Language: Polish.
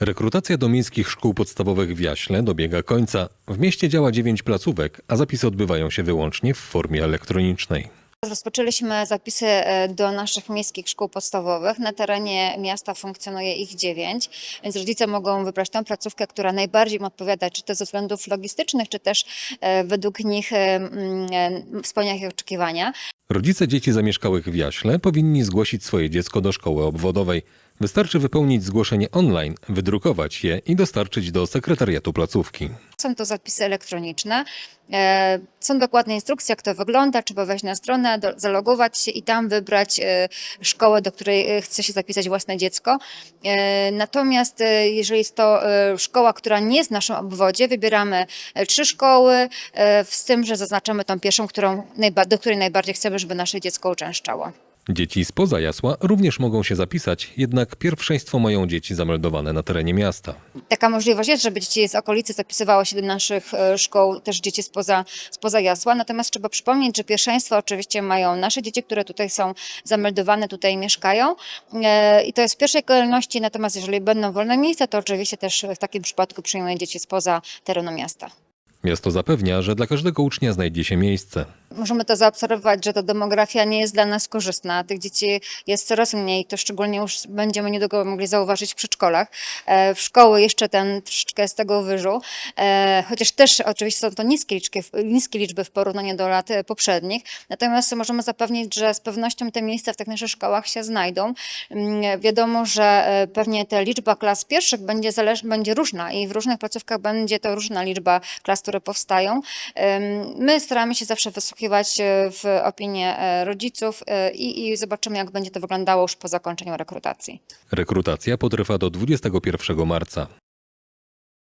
Rekrutacja do miejskich szkół podstawowych w Jaśle dobiega końca. W mieście działa dziewięć placówek, a zapisy odbywają się wyłącznie w formie elektronicznej. Rozpoczęliśmy zapisy e, do naszych miejskich szkół podstawowych. Na terenie miasta funkcjonuje ich dziewięć, więc rodzice mogą wybrać tą placówkę, która najbardziej im odpowiada, czy to ze względów logistycznych, czy też e, według nich e, spełnia ich oczekiwania. Rodzice dzieci zamieszkałych w Jaśle powinni zgłosić swoje dziecko do szkoły obwodowej. Wystarczy wypełnić zgłoszenie online, wydrukować je i dostarczyć do sekretariatu placówki. Są to zapisy elektroniczne. E, Są dokładne instrukcje, jak to wygląda. Trzeba wejść na stronę, zalogować się i tam wybrać e, szkołę, do której e, chce się zapisać własne dziecko. Natomiast jeżeli jest to szkoła, która nie jest w naszym obwodzie, wybieramy trzy szkoły, z tym, że zaznaczamy tą pierwszą, którą, do której najbardziej chcemy, żeby nasze dziecko uczęszczało. Dzieci spoza Jasła również mogą się zapisać, jednak pierwszeństwo mają dzieci zameldowane na terenie miasta. Taka możliwość jest, żeby dzieci z okolicy zapisywało się do naszych e, szkół, też dzieci spoza, spoza Jasła. Natomiast trzeba przypomnieć, że pierwszeństwo oczywiście mają nasze dzieci, które tutaj są zameldowane, tutaj mieszkają. E, I to jest w pierwszej kolejności. Natomiast jeżeli będą wolne miejsca, to oczywiście też w takim przypadku przyjmuje dzieci spoza terenu miasta. Miasto zapewnia, że dla każdego ucznia znajdzie się miejsce. Możemy to zaobserwować, że ta demografia nie jest dla nas korzystna. Tych dzieci jest coraz mniej, to szczególnie już będziemy niedługo mogli zauważyć w przedszkolach. E, W szkoły jeszcze ten troszeczkę z tego wyżu, E, chociaż też oczywiście są to niskie liczby, niskie liczby w porównaniu do lat poprzednich. Natomiast możemy zapewnić, że z pewnością te miejsca w tych naszych szkołach się znajdą. Mm, Wiadomo, że e, pewnie ta liczba klas pierwszych będzie, zależ- będzie różna i w różnych placówkach będzie to różna liczba klas, które powstają. My staramy się zawsze wysłuchiwać e, w opinie e, rodziców e, i, i zobaczymy, jak będzie to wyglądało już po zakończeniu rekrutacji. Rekrutacja potrwa do 21 marca.